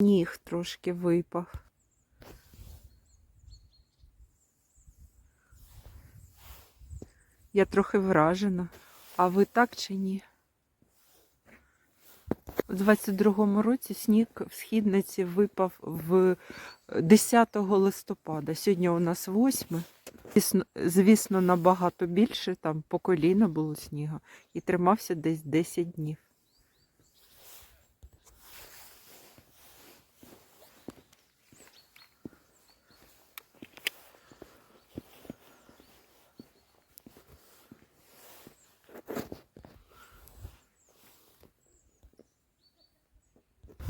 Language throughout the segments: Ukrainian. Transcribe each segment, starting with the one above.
Ніг трошки випав. Я трохи вражена. А ви так чи ні? У 22-му році сніг в східниці випав в 10 листопада. Сьогодні у нас 8. Звісно, звісно, набагато більше, там по коліна було снігу, і тримався десь 10 днів.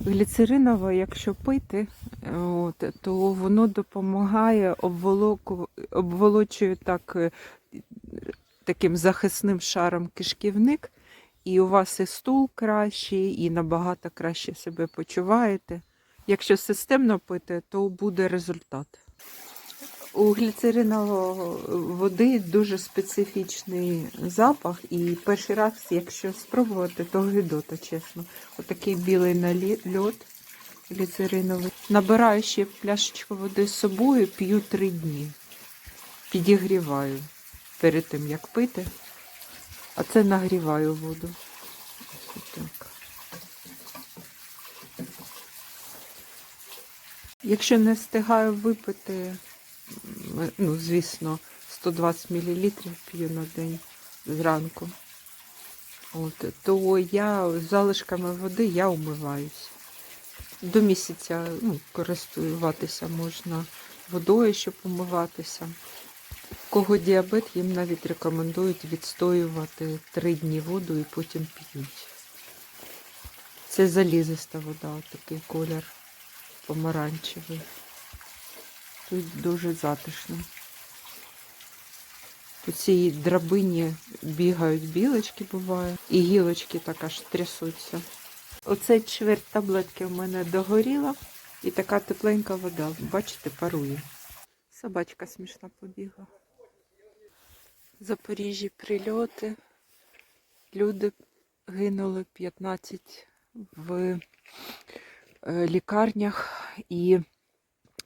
Гліцеринова, якщо пити, от, то воно допомагає обволоку, обволочує так, е, таким захисним шаром кишківник, і у вас і стул кращий, і набагато краще себе почуваєте. Якщо системно пити, то буде результат. У гліцеринової води дуже специфічний запах, і перший раз, якщо спробувати, то гидота, чесно. Отакий білий нальот гліцериновий. Набираю ще пляшечку води з собою, п'ю три дні. Підігріваю перед тим, як пити. А це нагріваю воду. Так. Якщо не встигаю випити, ну, звісно, 120 мл п'ю на день зранку, От, то я залишками води я умиваюся. До місяця ну, користуватися можна водою, щоб умиватися. Кого діабет, їм навіть рекомендують відстоювати 3 дні воду і потім п'ють. Це залізиста вода, такий колір помаранчевий. Тут дуже затишно. По цій драбині бігають білочки буває, і гілочки так аж трясуться. Оцей чверть таблетки в мене догоріла, і така тепленька вода, бачите, парує. Собачка смішна побігла. Запоріжжі прильоти. Люди гинули 15 в е, лікарнях і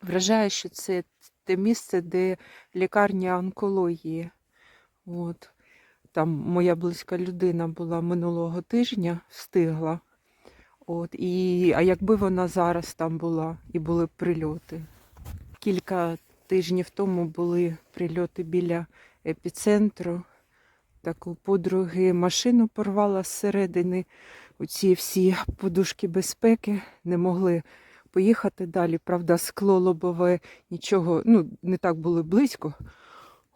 вражає, що це те місце, де лікарня онкології. От. Там моя близька людина була минулого тижня, встигла. От. І, а якби вона зараз там була і були прильоти. Кілька тижнів тому були прильоти біля епіцентру. Так у подруги машину порвала зсередини. Оці всі подушки безпеки не могли поїхати далі. Правда, скло лобове, нічого, ну, не так було близько.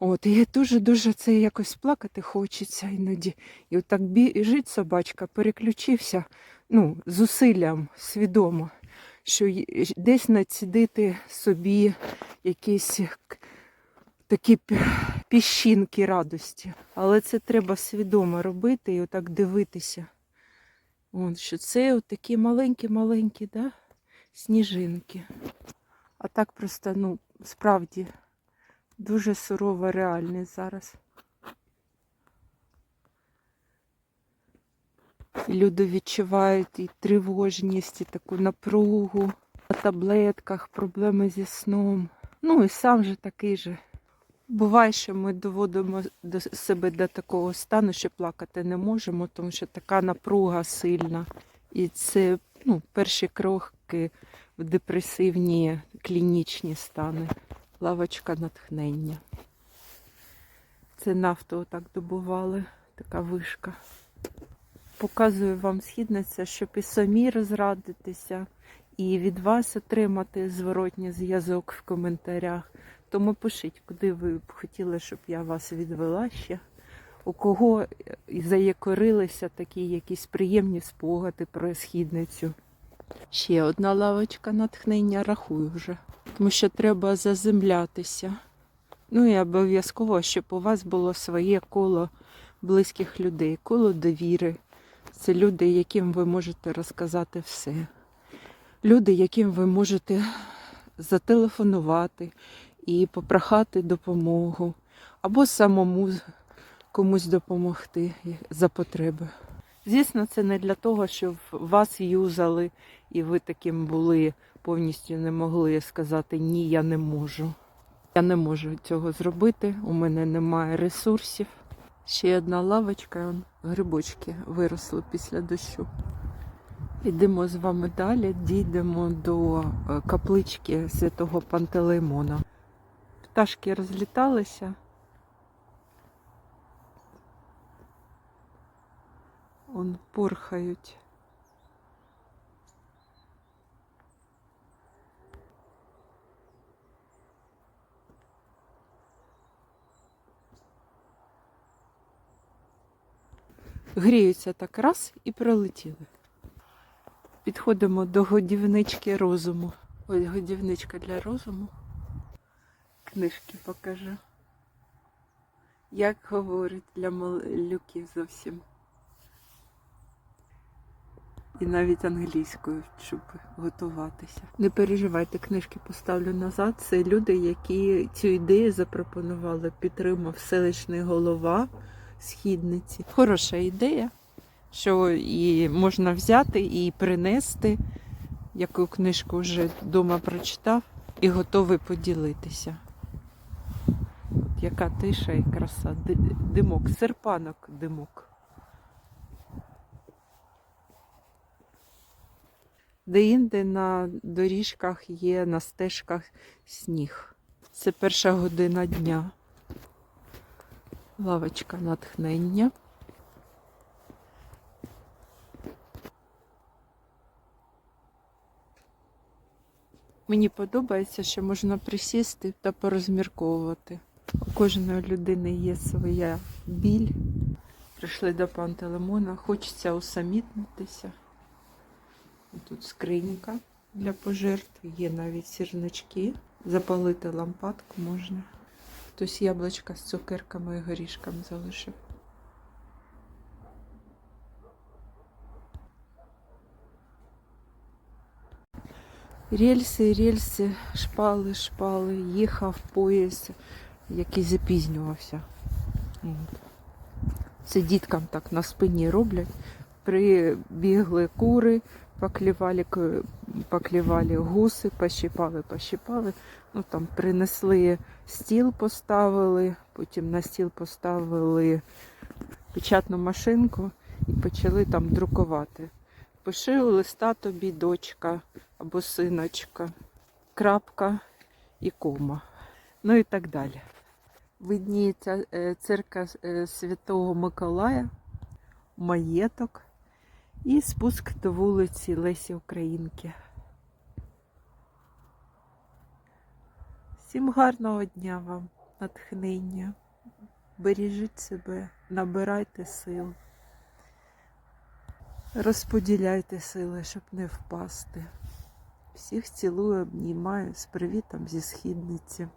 От, і дуже-дуже це якось плакати хочеться іноді. І отак біжить собачка, переключився, ну, зусиллям свідомо, що десь націдити собі якісь такі піщинки радості. Але це треба свідомо робити і отак дивитися. От, що це такі маленькі-маленькі, да? Сніжинки. А так просто, ну, справді, дуже сурова реальність зараз. Люди відчувають і тривожність, і таку напругу на таблетках, проблеми зі сном. Ну і сам же такий же. Буває, що ми доводимо до себе до такого стану, що плакати не можемо, тому що така напруга сильна. І це ну, перші кроки в депресивні клінічні стани. Лавочка натхнення. Це нафту отак добували, така вишка. Показую вам східниця, щоб і самі розрадитися, і від вас отримати зворотній зв'язок в коментарях. Тому пишіть, куди ви б хотіли, щоб я вас відвела ще. У кого заякорилися такі якісь приємні спогади про східницю. Ще одна лавочка натхнення, рахую вже. Тому що треба заземлятися. Ну і обов'язково, щоб у вас було своє коло близьких людей, коло довіри. Це люди, яким ви можете розказати все. Люди, яким ви можете зателефонувати і попрохати допомогу, або самому комусь допомогти за потреби. Звісно, це не для того, щоб вас юзали, і ви таким були повністю не могли сказати ні, я не можу. Я не можу цього зробити, у мене немає ресурсів. Ще одна лавочка, грибочки виросли після дощу. Йдемо з вами далі, дійдемо до е, каплички святого Пантелеймона. Пташки розліталися. Он порхають. Гріються так раз і пролетіли. Підходимо до годівнички розуму. Ось годівничка для розуму. Книжки покажу. Як говорить для малюків зовсім. І навіть англійською, щоб готуватися. Не переживайте, книжки поставлю назад. Це люди, які цю ідею запропонували, підтримав селищний голова східниці. Хороша ідея, що і можна взяти і принести, яку книжку вже вдома прочитав, і готовий поділитися. Яка тиша і краса. Димок, серпанок димок. Де-інде на доріжках є на стежках сніг. Це перша година дня. Лавочка натхнення. Мені подобається, що можна присісти та порозмірковувати. У кожної людини є своя біль. Прийшли до Пантелеймона, хочеться усамітнитися. Тут скринька для пожертв, є навіть сірнички. Запалити лампадку можна. Хтось яблучка з цукерками і горішками залишив. Рельси, рельси, шпали, шпали, їхав поїзд, який запізнювався. Це діткам так на спині роблять. Прибігли кури, поклівали, поклівали гуси, пощипали, пощипали. Ну, там принесли стіл, поставили, потім на стіл поставили печатну машинку і почали там друкувати. Пиши листа тобі, дочка або синочка, крапка і кома. Ну і так далі. Видніється е, церква е, Святого Миколая, маєток і спуск до вулиці Лесі Українки. Всім гарного дня вам, натхнення. Бережіть себе, набирайте сил. Розподіляйте сили, щоб не впасти. Всіх цілую, обнімаю з привітом зі східниці.